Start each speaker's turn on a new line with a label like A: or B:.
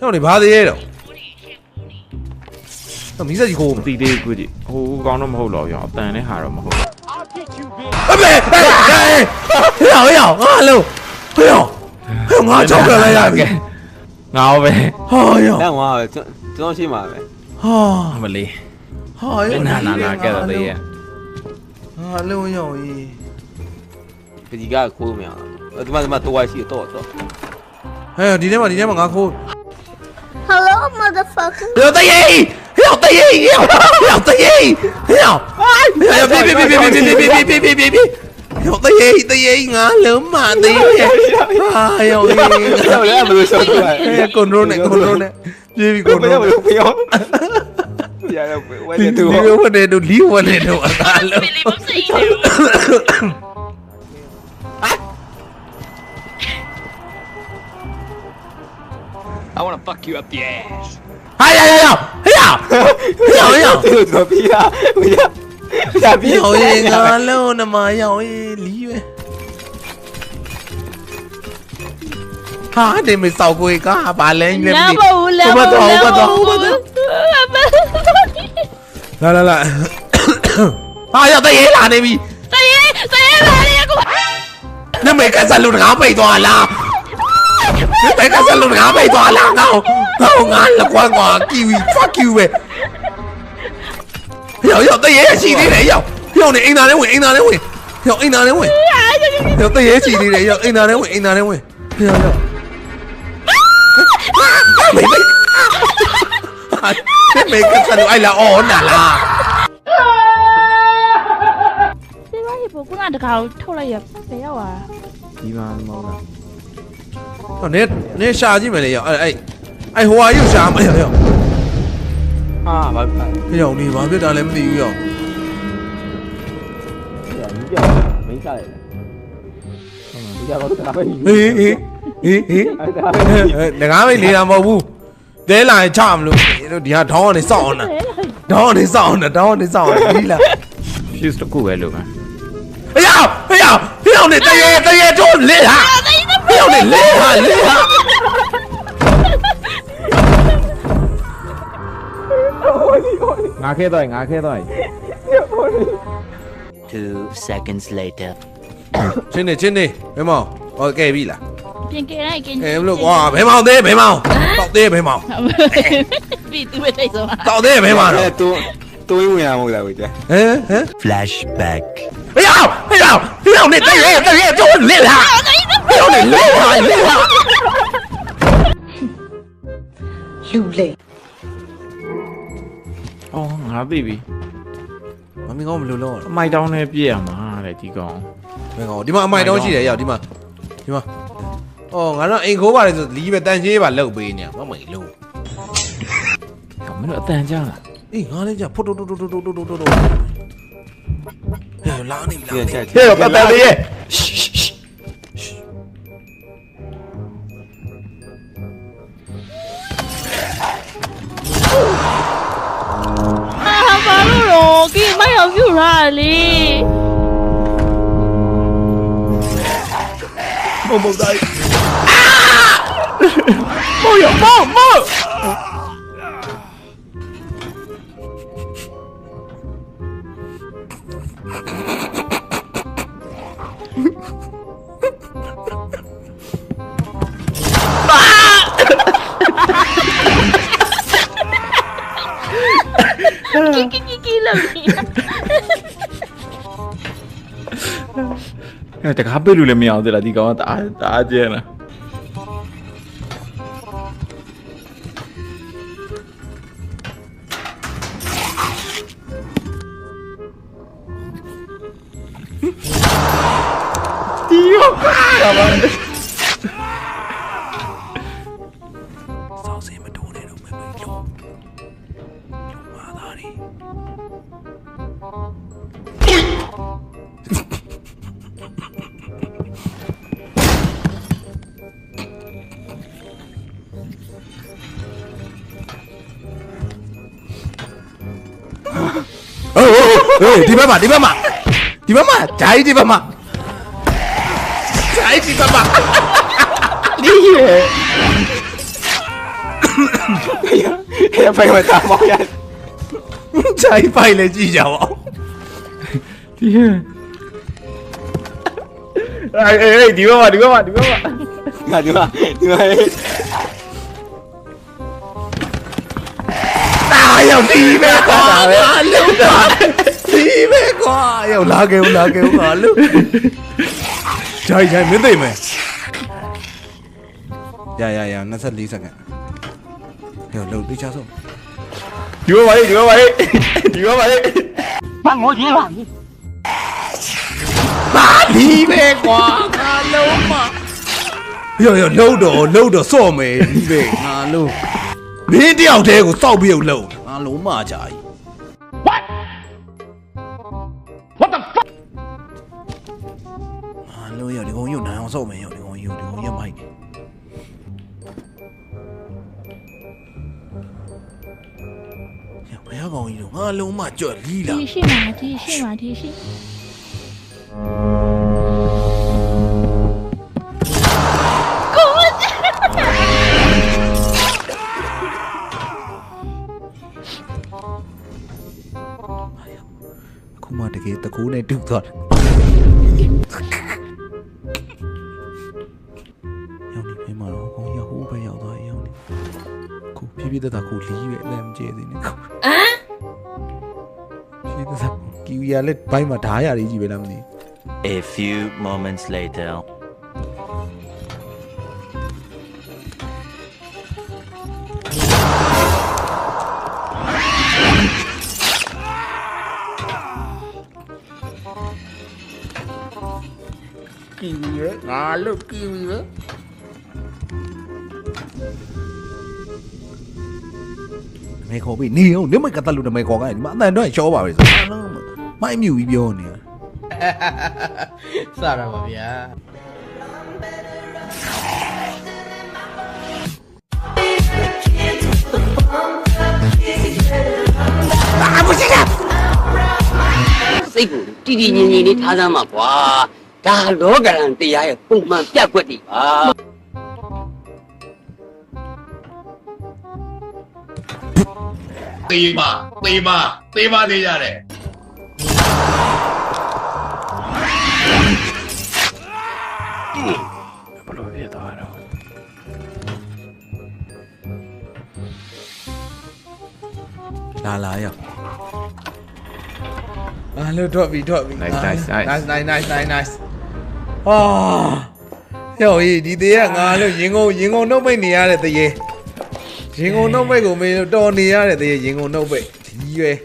A: 要你爬的耶了。那没在一块，弟弟估计我
B: 讲那么好老样，等你下楼嘛好。阿妹，哎，哎，老，阿六，
A: 哎呦，哎，
B: 我走
C: 个了呀，阿妹，哎呦，等我，这
B: 这
A: 东西
B: 嘛，阿，
A: 啊，不，哎呦，哪哪哪，
B: 给，阿六友
C: 谊，这几个哭没啊？呃，他妈他妈多歪气，多，
B: 哎呀，今嘛，今天嘛，我哭。
D: Hello, motherfucker.
B: 有的耶，有的耶，有有的耶，有，哎呀，别别别别别别别别别别别别别，有的耶的耶，俺老妈的耶，哎呦耶，
C: တော့လည်းမလို့ရှောက်သွား
B: 哎呀，control 呢，control 呢，别别
C: ဘယ်လို
B: control
C: မ。လို့ပြောရရဝဲ
B: 你
C: နေ
B: 你
C: တူ
B: 我那都离我那都完了。
E: I want to fuck you up the ass.
B: 哎呀呀呀！哎呀！哎呀
C: 哎呀！这个作弊啊！回
B: 家，回家逼！要一个六那么要一里远。哈，你没扫过一
D: 个把人远的，我不懂，
B: 我不
D: 懂，我
B: 不懂。来来
D: 来，哎呀，大爷
B: 哪那边？大爷，大爷哪里呀？我，
D: 你没看三路的俺
B: 背多啦。 စားလို့ငါပိတ်သွားလားနမေကစားလို့ငါပိတ်သွားလားငါငါငါလကွမ်းကွာကီဝီ fuck you ပဲရောက်ရောက်တရေရှိသေးတယ်ရောက်ရောက်နေအိမ်သားထဲဝင်အိမ်သားထဲဝင်ရောက်အိမ်သားထဲဝင်ရောက်တရေရှိသေးတယ်ရောက်အိမ်သားထဲဝင်အိမ်သားထဲဝင်ရောက်ရောက်မေမေမေကစားလို့အိုင်လာအော်နာလား
D: ဒီဘာကြီးပိုကငါတကောင်ထုတ်လိုက်ရဘယ်ရောက်อ่ะ
A: ဒီမှာမဟုတ်လား
B: ဟောနေနေရှာကြည့်မယ်လေရောက်အဲ့အဲ့အဲ့ဟိုဟာရုပ်ရှာမရောက်ရောက်
C: ဟာဘာဖြစ်
B: ဟေ့ရောက်နေဘာဖြစ်တာလဲမသိဘူးရောက်
C: လဲဒီကြောမင်းစားရတယ်ဒီကြောတော့တာပဲ
B: ဟေးဟေးဟေးဟေး
C: အဲ့ဒါပဲ
B: ငကားမိတ်နေတာမဟုတ်ဘူးတဲလာရင်ချမလို့တို့ဒီဟာဒေါင်းကနေစောက်အောင်တာဒေါင်းကနေစောက်အောင်တာဒေါင်းကနေစောက်အောင်ဒီလား
A: fuse တစ်ခုပဲလို့ပဲ
B: ဟေ့ရောက်ဟေ့ရောက်ဟေ့ရောက်နေတရေတရေတို့လစ်ဟာ ဟေ့ရောက်နေလစ်ဟာလစ်ဟာ
A: ငါခဲတော့ငါခဲတော့
F: Two seconds later.
B: ချင်းနေချင်းနေဘယ်မောင်ဟောကဲပြီလား
D: ပြင်ကြလိုက်ကျင်း
B: ကဲမလို့ကွာဘယ်မောင်သေးဘယ်မောင်တောက်သေးဘယ်မောင်
D: ပြီသူပဲထိတ်ဆုံး
B: တောက်သေးဘယ်မောင်
C: အဲ့တော့တိုးဝင်ရမို့လားဗျာ
B: ဟမ်ဟမ်
F: Flashback.
B: ဟေ့ရောက်ဟေ့ရောက်ဟေ့ရောက်နေတရေတရေ တို့လစ်ဟာဟေ့ရောက်နေလစ်ဟာလစ်ဟာ
A: အော်ငါသိပြီ
B: မမင်းကောင်းဘယ်လိုလုပ်ရလဲ
A: အမိုက်တောင်းနဲ့ပြည့်ရမှာတဲ့ဒီကောင်
B: မင်းကောင်းဒီမှာအမိုက်တောင်းရှိတယ်ရောက်ဒီမှာဒီမှာအော်ငါတော့အိမ်ခိုးပါလေဆိုလီးပဲတန်ချေးပါလောက်ပေးနေမမိန်လို့
A: မင်းတို့အတန်ကြာလား
B: အေးငါလည်းကြာဖုတ်တုတ်တုတ်တုတ်တုတ်တုတ်တုတ်တုတ်ဟဲ့လာနေပြီ
C: ပြန်
B: လာ
C: ချက်
B: ဟဲ့ပတ်ပတ်လေးရဲ့
A: have you,
B: Riley? Almost died. Ah! move, move, move! Tehát háborúle mi a dela digamat ágyjön. Dio! Cavando! โอ้ဒီဘက်မှာဒီဘက်မှာဒီဘက်မှာဂျာကြီးဒီဘက်မှာဂျာကြီးဒီဘက်မှာ
A: ဒီရဲ့
C: ဟဲ့ဖိုင်မတာမောင်ရ
B: ခြိုင်းပိုက်လည်းကြည့်ကြပါဦး
A: ဒီဟဲ့အေးအေးဒီဘက်မှာဒီဘက်မှာဒီဘက်မှာ
C: ငါဒီမှာဒီမှာ
B: တာရောက်ဒီပဲကွာငါလုံးတာ ဒီပဲကွာရောက်လာခဲ့ဦးလာခဲ့ဦးငါလုံးခြိုင်းခြိုင်းမင်းသိမ့်မယ်ရရရ24စက္ကန့်ရောက်လုံးတိချဆုံး
A: ဒီဘက်မှာလေဒီဘက်မှာလေဒီဘက်မှာလေ
B: ပါဒီပဲကွာငါလုံးမရောရောလှုပ်တော့လှုပ်တော့စော့မယ်ဒီပဲငါလုံးမင်းတယောက်တည်းကိုစောက်ပြုတ်လှုပ်ငါလုံးမကြကြီး Hello hiểu
D: thì có hiểu nào rồi mày hiểu thì
B: có hiểu thì có hiểu mày Hiểu mày có hiểu hello mà chuẩn đi là Thì mà thì mà thì không mà thì cái tờ cú này trừng thuật ဖြည်းဖြည်းတတကိုလီးပဲအလည်းမကျဲသေးနဲ့ကို။ဟမ်။ဖြည်းဖြည်းတတကီဝီယာလက်ဘိုင်းမှာဓားရလေးကြီးပဲလားမသိဘူး
F: A few moments later.
B: ကီဝီပဲငါလို့ကီဝီပဲ မေခေါ်ပြီနေအောင်နေမကတလို့တမေခေါ်ကဒီမှာအတန်တော့ရှောပါပဲဆိုမိုင်းမြူပြီးပြောနေရ
C: စရပါဗျာ
G: စိတ်ကိုတည်တည်ငြိမ်ငြိမ်လေးထားစမ်းပါကွာဒါလောကရန်တရားရဲ့ပုံမှန်ပြတ်ကွက်တွေပါ
H: သေးမသေးမသေးမသေးရတယ်
A: ဘလို့ပြသွားတော့
B: လာလာရောက်အာလို့တော့ပြီတော့ပြီ
A: nice nice
B: nice nice nice nice nice အာယောဤဒီသေးကငါလို့ရင်ကုန်ရင်ကုန်နှုတ်ပိတ်နေရတဲ့တရေ ရင်ကုန်နှုတ်ပိတ်ကိုမင်းတို့တော်နေရတဲ့တရေရင်ကုန်နှုတ်ပိတ်ဒီရွယ်